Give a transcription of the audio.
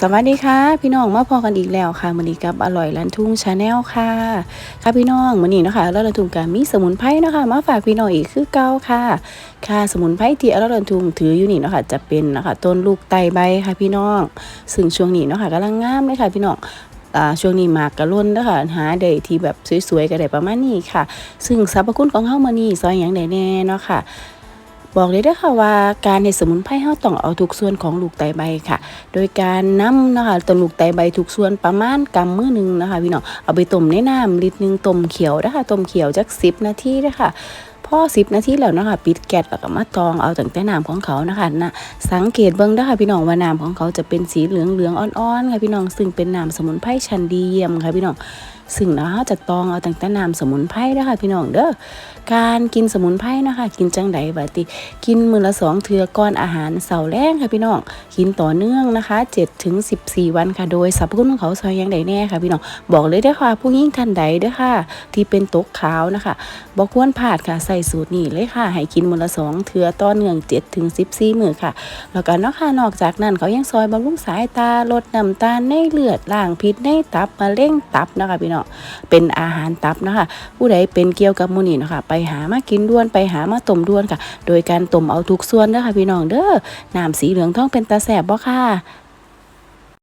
สวัสดีค่ะ พี่น้องมาพอกันอีกแล้วค่ะมือนี้กับอร่อยลันทุ่งชาแนลค่ะ ค่ะพี่น้องมือนี้นะคะแล้วลันทุ่งก็มีสมุนไพรนะคะมาฝากพี่น้องอีกคือเก่าค่ะ ค่ะสมุนไพรที่อร่อยลันทุ่งถืออยู่นี่นะคะจะเป็นนะคะต้นลูกไตใบค่ะพี่น้อง ซึ่งช่วงนี้นะคะกำลังงามเลยค่ะพี่น้องช่วงนี้มากกระล้นเด้อค่ะหาได้ที่แบบสวยๆก็ได้ประมาณนี้ค่ะ ซึ่งสรรพคุณของเฮามื้อนี้ซอยหยังได้แน่เนาะค่ะ บอกเลยเด้ค่ะว่าการเฮ็ดสมุนไพรเฮาต้องเอาทุกส่วนของลูกไตใบค่ะ โดยการนำนะคะต้นลูกไตใบทุกส่วนประมาณกำมือหนึ่งนะคะพี่น้องเอาไปต้มในน้ำลิตรหนึงต้มเขียวนะคะต้มเขียวจัก10นาทีเด้อค่ะพอ10นาทีแล้วนะคะปิดแก๊สแล้วก็มาตองเอาตั้งแต่น้ำของเขานะคะนะสังเกตเบิ่งเด้ค่ะพี่น้องว่าน้ำของเขาจะเป็นสีเหลืองๆอ่อนๆค่ะพี่น้องซึ่งเป็นน้ำสมุนไพรชั้นดีเยี่ยมค่ะพี่น้อง ซึ่งนะเราจะตองเอาตั้งแต่น้ำสมุนไพรเด้อค่ะพี่น้องเด้อการกินสมุนไพรนะคะกินจังไดบัติ กินมื้อละสองเทื่อก่อนอาหารเสาร์แรงค่ะพี่น้องกินต่อเนื่องนะคะ7ถึง14 วันค่ะโดยสรรพคุณของเขาซอยยังไดแน่ค่ะพี่น้องบอกเลยเด้อค่ะผู้หญิงท่านใดเด้อค่ะ ที่เป็นตกขาวนะคะบ่ควรพลาดค่ะใส่สูตรนี้เลยค่ะ ให้กินมื้อละสองเทื่อต่อเนื่อง7ถึง14มื้อค่ะ แล้วก็เนาะค่ะนอกจากนั้นเขายังซอยบำรุงสายตาลดน้ำตาลในเลือดล้างพิษในตับมะเร็งตับนะคะพี่น้องเป็นอาหารตับนะคะผู้ใดเป็นเกี่ยวกับมูนี่นะคะไปหามากินด้วนไปหามาต้มด้วนค่ะ โดยการต้มเอาทุกส่วนเด้อค่ะพี่น้องเด้อน้ำสีเหลืองท้องเป็นตาแสบบ่ค่ะ